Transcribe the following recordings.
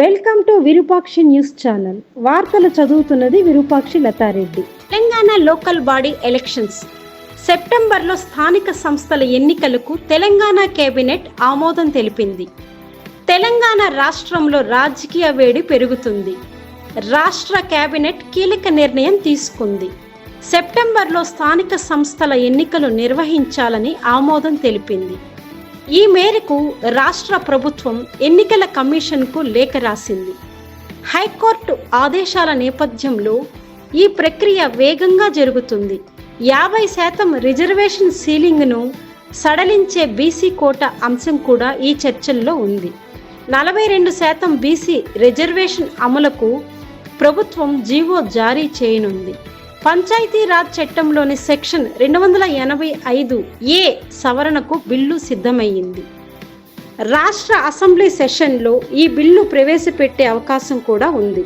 Welcome to Virupakshi news channel. వార్తలు చదువుతున్నది Virupakshi Latha Reddy. Telangana local body elections. సెప్టెంబర్లో స్థానిక సంస్థల ఎన్నికలకు తెలంగాణ కేబినెట్ ఆమోదం తెలిపింది. తెలంగాణ రాష్ట్రంలో రాజకీయ వేడి పెరుగుతుంది. రాష్ట్ర కేబినెట్ కీలక నిర్ణయం తీసుకుంది. సెప్టెంబర్లో స్థానిక సంస్థల ఎన్నికలు నిర్వహించాలని ఆమోదం తెలిపింది. ఈ మేరకు రాష్ట్ర ప్రభుత్వం ఎన్నికల కమిషన్కు లేఖ రాసింది. హైకోర్టు ఆదేశాల నేపథ్యంలో ఈ ప్రక్రియ వేగంగా జరుగుతుంది. యాభై శాతం రిజర్వేషన్ సీలింగ్ను సడలించే బీసీ కోట అంశం కూడా ఈ చర్చల్లో ఉంది. నలభై రెండు శాతం బీసీ రిజర్వేషన్ అమలుకు ప్రభుత్వం జీవో జారీ చేయనుంది. పంచాయతీరాజ్ చట్టంలోని సెక్షన్ రెండు వందల ఎనభై ఐదు ఏ సవరణకు బిల్లు సిద్ధమయ్యింది రాష్ట్ర అసెంబ్లీ సెషన్లో ఈ బిల్లు ప్రవేశపెట్టే అవకాశం కూడా ఉంది.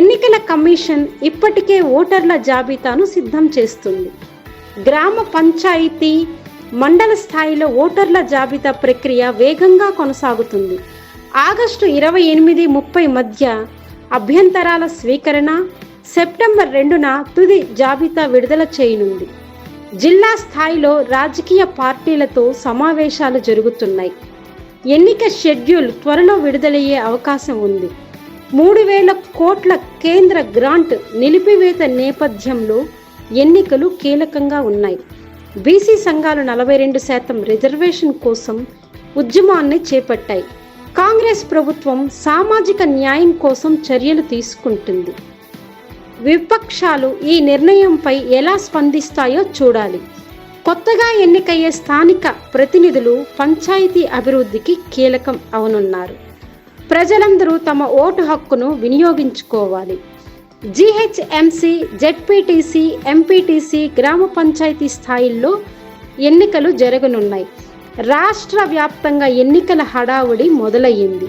ఎన్నికల కమిషన్ ఇప్పటికే ఓటర్ల జాబితాను సిద్ధం చేస్తుంది. గ్రామ పంచాయతీ మండల స్థాయిలో ఓటర్ల జాబితా ప్రక్రియ వేగంగా కొనసాగుతుంది. ఆగస్టు ఇరవై ఎనిమిది ముప్పై మధ్య అభ్యంతరాల స్వీకరణ సెప్టెంబర్ రెండున తుది జాబితా విడుదల చేయనుంది. జిల్లా స్థాయిలో రాజకీయ పార్టీలతో సమావేశాలు జరుగుతున్నాయి. ఎన్నిక షెడ్యూల్ త్వరలో విడుదలయ్యే అవకాశం ఉంది. మూడు వేల కోట్ల కేంద్ర గ్రాంట్ నిలిపివేత నేపథ్యంలో ఎన్నికలు కీలకంగా ఉన్నాయి. బీసీ సంఘాలు నలభై రెండు శాతం రిజర్వేషన్ కోసం ఉద్యమాన్ని చేపట్టాయి. కాంగ్రెస్ ప్రభుత్వం సామాజిక న్యాయం కోసం చర్యలు తీసుకుంటుంది. విపక్షాలు ఈ నిర్ణయంపై ఎలా స్పందిస్తాయో చూడాలి. కొత్తగా ఎన్నికయ్యే స్థానిక ప్రతినిధులు పంచాయతీ అభివృద్ధికి కీలకం అవనున్నారు. ప్రజలందరూ తమ ఓటు హక్కును వినియోగించుకోవాలి. జీహెచ్ఎంసీ జెడ్పీటీసీ ఎంపీటీసీ గ్రామ పంచాయతీ స్థాయిల్లో ఎన్నికలు జరగనున్నాయి. రాష్ట్ర వ్యాప్తంగా ఎన్నికల హడావుడి మొదలయ్యింది.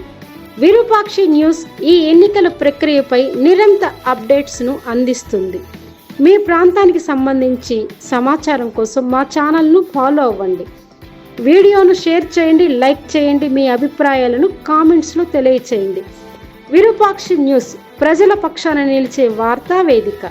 విరూపాక్షి న్యూస్ ఈ ఎన్నికల ప్రక్రియపై నిరంతర అప్డేట్స్ను అందిస్తుంది. మీ ప్రాంతానికి సంబంధించి సమాచారం కోసం మా ఛానల్ను ఫాలో అవ్వండి. వీడియోను షేర్ చేయండి లైక్ చేయండి మీ అభిప్రాయాలను కామెంట్స్లో తెలియచేయండి. విరూపాక్షి న్యూస్ ప్రజల పక్షాన నిలిచే వార్తా వేదిక.